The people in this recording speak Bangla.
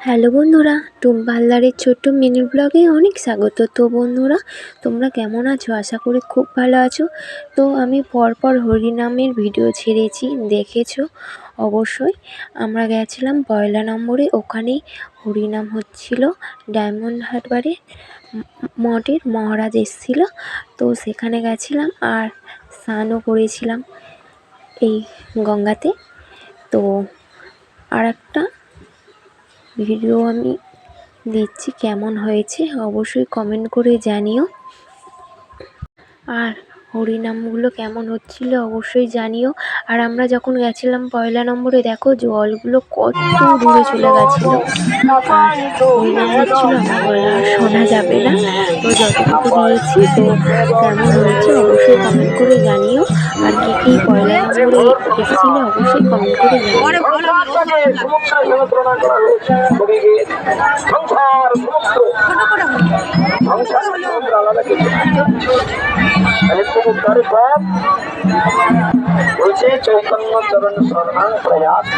হ্যালো বন্ধুরা, টুম্পাল্লারের ছোট্ট মিনি ব্লগে অনেক স্বাগত। তো বন্ধুরা, তোমরা কেমন আছো? আশা করি খুব ভালো আছো। তো আমি পরপর হরিনামের ভিডিও ছেড়েছি, দেখেছ? অবশ্যই। আমরা গেছিলাম পয়লা নম্বরে, ওখানেই হরিনাম হচ্ছিল, ডায়মন্ড হারবারে মঠের মহারাজ এসেছিল। তো সেখানে গেছিলাম আর স্নানও করেছিলাম এই গঙ্গাতে। তো আর একটা ভিডিও আমি দিচ্ছি কেমন হয়েছে অবশ্যই কমেন্ট করে জানিও। আর হরিনামগুলো কেমন হচ্ছিল অবশ্যই জানিও। আর আমরা যখন গেছিলাম পয়লা নম্বরে দেখো জলগুলো কত দূরে চলে গেছিল। আর হরিনাম হচ্ছিল আমার শোনা যাবে না। তো যতটুকু দিয়েছি তো কেমন হয়েছে অবশ্যই কমেন্ট করে জানিও। আর কে কে পয়লা নম্বরে এসেছিলে অবশ্যই কমেন্ট করে জানিও। ખૂબ તારે બાપ તુલસી ચોકનનો ચરણ શરણાંગ પ્રયાસ.